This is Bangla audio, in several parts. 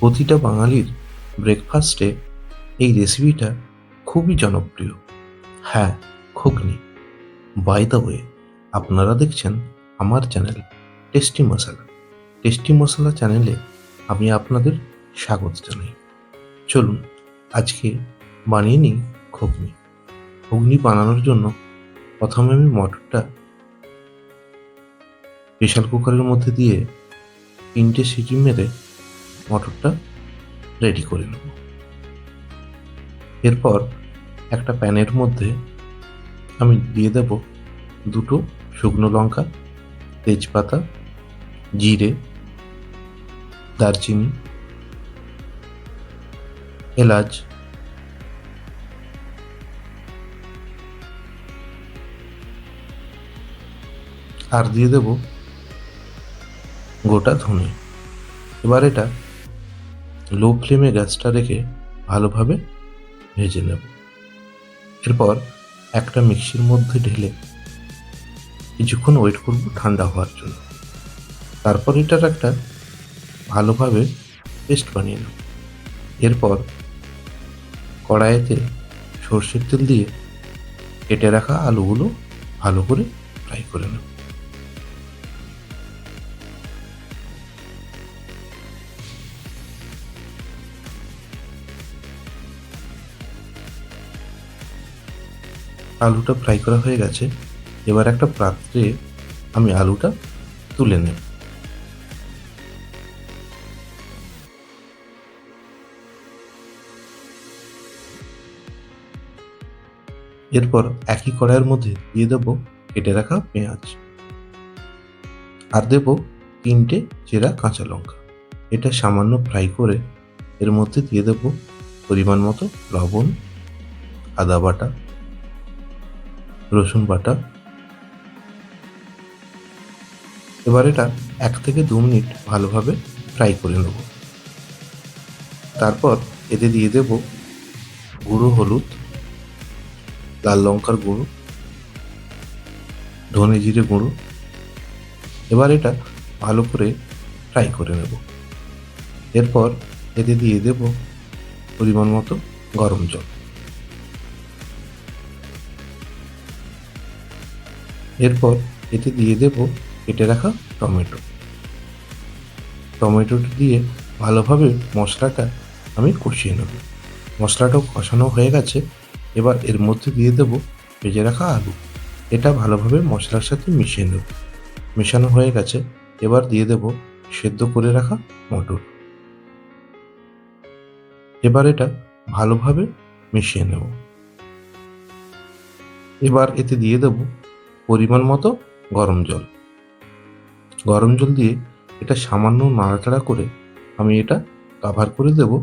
প্রতিটা বাঙালির ব্রেকফাস্টে এই রেসিপিটা খুবই জনপ্রিয়। হ্যাঁ ঘুগনি। বাই দ্য ওয়ে আপনারা দেখছেন আমার channel tasty masala tasty masala চ্যানেলে আমি আপনাদের স্বাগত জানাই। চলুন, আজকে বানিয়ে নিই ঘুগনি। ঘুগনি বানানোর জন্য প্রথমে আমি মটরটা প্রেশার কুকারের মধ্যে দিয়ে তিনটে সিটি মেরে মটরটা রেডি করে নেব। এরপর একটা প্যানের মধ্যে আমি দিয়ে দেব দুটো শুকনো লঙ্কা, তেজপাতা, জিরে, দারচিনি, এলাচ, আর দিয়ে দেব গোটা ধনে। এবার এটা লো ফ্লেমে গ্যাসটা রেখে ভালোভাবে ভেজে নেব। এরপর একটা মিক্সির মধ্যে ঢেলে কিছুক্ষণ ওয়েট করব ঠান্ডা হওয়ার জন্য। তারপর এটার একটা ভালোভাবে পেস্ট বানিয়ে নেব। এরপর কড়াইতে সর্ষের তেল দিয়ে কেটে রাখা আলুগুলো ভালো করে ফ্রাই করে নেব। আলুটা ফ্রাই করা হয়ে গেছে, এবার একটা পাত্রে আমি আলুটা তুলে নেব। এরপর একই কড়াইয়ের মধ্যে দিয়ে দেবো কেটে রাখা পেঁয়াজ। আর দেবো তিনটে চেরা কাঁচা লঙ্কা। এটা সামান্য ফ্রাই করে এর মধ্যে দিয়ে দেবো পরিমাণ মতো লবণ, আদা বাটা রসুন বাটা। এবার এটা এক থেকে দু মিনিট ভালোভাবে ফ্রাই করে নেব। তারপর এতে দিয়ে দেব গুঁড়ো হলুদ, লাল লঙ্কার গুঁড়ো, ধনে জিরে গুঁড়ো। এবার এটা ভালো করে ফ্রাই করে নেব। এরপর এতে দিয়ে দেব পরিমাণ মতো গরম জল। এরপর এতে দিয়ে দেব কেটে রাখা টমেটো। টমেটোটি দিয়ে ভালোভাবে মশলাটা আমি কষিয়ে নেব। মশলাটাও কষানো হয়ে গেছে। এবার এর মধ্যে দিয়ে দেব ভেজে রাখা আলু। এটা ভালোভাবে মশলার সাথে মিশিয়ে নেব। মেশানো হয়ে গেছে। এবার দিয়ে দেব সেদ্ধ করে রাখা মটর। এবার এটা ভালোভাবে মিশিয়ে নেব। এবার এতে দিয়ে দেব পরিমাণ মতো গরম জল। গরম জল দিয়ে এটা সামান্য নাড়াচাড়া করে আমি এটা কাভার করে দেব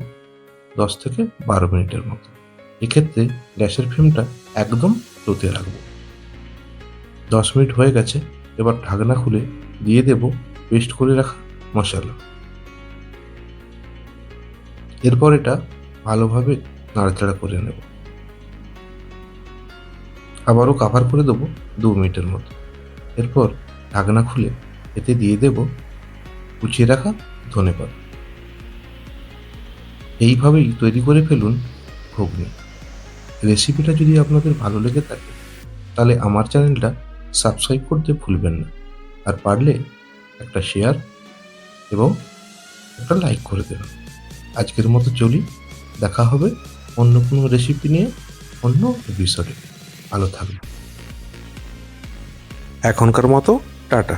দশ থেকে বারো মিনিটের মতো। এক্ষেত্রে গ্যাসের ফ্লেমটা একদম লোতে রাখব। দশ মিনিট হয়ে গেছে, এবার ঢাকনা খুলে দিয়ে দেব পেস্ট করে রাখা মশলা। এরপর এটা ভালোভাবে নাড়াচাড়া করে নেব। আবারও কাভার করে দেবো দু মিনিটের মতো। এরপর ঢাকনা খুলে এতে দিয়ে দেব কুচিয়ে রাখা ধনে পাতা। এইভাবেই তৈরি করে ফেলুন ঘুগনি। রেসিপিটা যদি আপনাদের ভালো লেগে থাকে, তাহলে আমার চ্যানেলটা সাবস্ক্রাইব করতে ভুলবেন না। আর পারলে একটা শেয়ার এবং একটা লাইক করে দেবেন। আজকের মতো চলি, দেখা হবে অন্য কোনো রেসিপি নিয়ে অন্য এপিসোডে ভালো থাকবে এখনকার মতো টাটা।